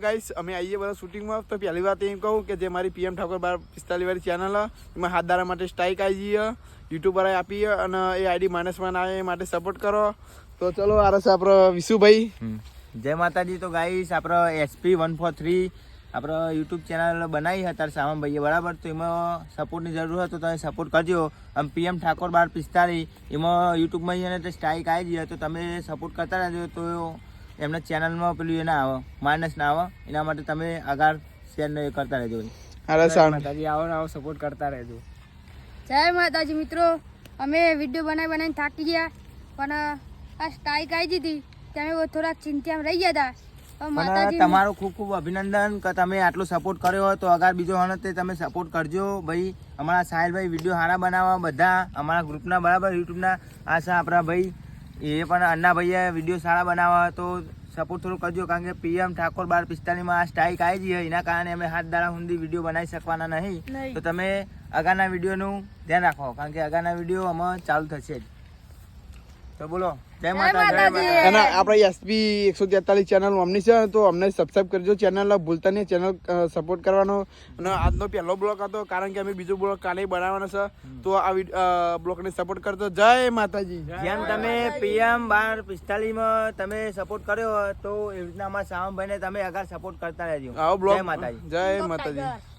Guys અમે આવીએ બધા શૂટિંગમાં તો પહેલી વાત એમ કહું કે જે મારી પીએમ ઠાકોર બાર પિસ્તાલીસ વાળી ચેનલ એમાં હાથ દારા માટે સ્ટ્રાઇક આવી જઈએ યુટ્યુબર આપીએ અને એ આઈડી માણસમાં આવે એ માટે સપોર્ટ કરો. તો ચલો આરસ રસ આપણો વિશુભાઈ. જય માતાજી. તો ગાઈસ આપણો એસપી વન ફોર થ્રી આપણો યુટ્યુબ ચેનલ બનાવી હતા સામંભાઈએ બરાબર? તો એમાં સપોર્ટની જરૂર હતો તો તમે સપોર્ટ કરજો. આમ પીએમ ઠાકોર બાર પિસ્તાલીસ, એમાં યુટ્યુબમાં જઈને સ્ટ્રાઇક આવી જઈએ, તો તમે સપોર્ટ કરતા રહેજો. તો એમના ચેનલમાં પેલું એ ના આવે માઇનસ ના આવે એના માટે તમે આગળ શેર ને કરતા રહેજો. આ રસ માતાજી આવો આવો સપોર્ટ કરતા રહેજો. જય માતાજી મિત્રો અમે વીડિયો બનાવી બનાવીને થાકી ગયા પણ આ સ્ટ્રાઇક આવી દીધી તમે થોડાક ચિંતામાં રહી ગયા હતા. તમારો ખૂબ ખૂબ અભિનંદન કે તમે આટલો સપોર્ટ કર્યો હોય તો અગર બીજો હને તે તમે સપોર્ટ કરજો. ભાઈ અમારા સાહેલભાઈ વીડિયો સારા બનાવવા બધા અમારા ગ્રુપના બરાબર યુટ્યુબના આ આપણા ભાઈ એ પણ અન્નાભાઈએ વીડિયો સારા બનાવવા તો સપોર્ટ થોડું કરજો કારણ કે પીએમ ઠાકોર બાર પિસ્તાલીસમાં આ સ્ટ્રાઇક આવી જઈએ એના કારણે અમે હાથ દાડા સુધી વીડિયો બનાવી શકવાના નહીં. તો તમે આગળના વિડીયોનું ધ્યાન રાખો કારણ કે આગળના વીડિયો આમાં ચાલુ થશે જ. તો બોલો. અને આપણે એસપી એકસો તેતાલીસ ચેનલ અમની છે તો અમને સબસ્ક્રાઈબ કરજો. ચેનલ ભૂલતા નહીં ચેનલ સપોર્ટ કરવાનો. અને આજનો પહેલો બ્લોક હતો કારણ કે અમે બીજો બ્લોક કાલે બનાવવાનો છે. તો આ બ્લોગને સપોર્ટ કરજો. જય માતાજી. જેમ તમે પીએમ બાર પિસ્તાલીસમાં તમે સપોર્ટ કર્યો તો એવી રીતના અમારા સામભાઈને તમે આગળ સપોર્ટ કરતા રહેજો. આવો જય માતાજી. જય માતાજી.